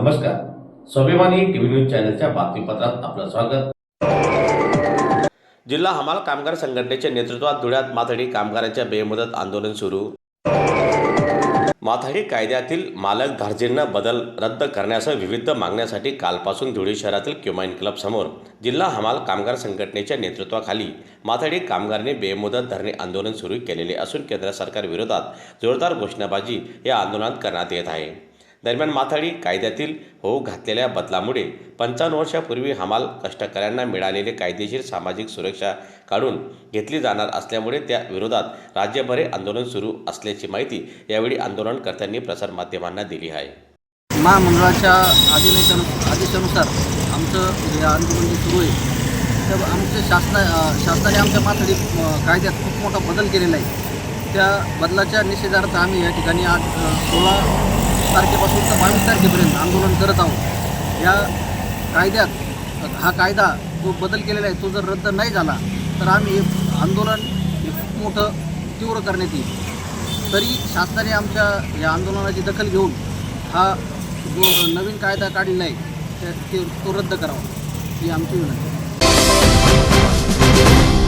नमस्कार. स्वाभिमानी TV news चॅनलच्या बातमीपत्रात आपलं स्वागत. जिल्हा हमाल कामगार संघटनेच्या नेतृत्वात धुळ्यात माथाडी कामगारांच्या बेमुदत आंदोलन सुरू. माथाडी कायद्यातील मालक धार्जिंना बदल रद्द करण्यासह विविध मागण्यासाठी कालपासून धुळे शहरातील क्युमाइन क्लब समोर जिल्हा हमाल कामगार संघटनेच्या नेतृत्वाखाली माथाडी कामगारांनी बेमुदत धरणे आंदोलन सुरू केलेले असून केंद्र सरकार विरोधात जोरदार घोषणाबाजी या आंदोलनात करण्यात येत आहे. दरम्यान माथाडी कायद्यातील होऊ घातलेल्या बदलामुळे पंचावन्न वर्षापूर्वी हमाल कष्टकऱ्यांना मिळालेली कायदेशीर सामाजिक सुरक्षा काढून घेतली जाणार असल्यामुळे त्या विरोधात राज्यभरे आंदोलन सुरू असल्याची माहिती यावेळी आंदोलनकर्त्यांनी प्रसारमाध्यमांना दिली आहे. महामंडळाच्या आदेशानु आदेशानुसार आमचं जे आंदोलन जे सुरू आहे तर आमच्या शासना शासनाने आमच्या माथाडी कायद्यात खूप मोठा बदल केलेला आहे. त्या बदलाच्या निषेधार्थ आम्ही या ठिकाणी आज सोळा तारखेपासून तर बावीस तारखेपर्यंत आंदोलन करत आहोत. या कायद्यात हा कायदा जो बदल केलेला आहे तो जर रद्द नाही झाला तर आम्ही आंदोलन खूप मोठं तीव्र करण्यात येईल. तरी शासनाने आमच्या या आंदोलनाची दखल घेऊन हा जो नवीन कायदा काढलेला आहे ते तो रद्द करावा ही आमची विनंती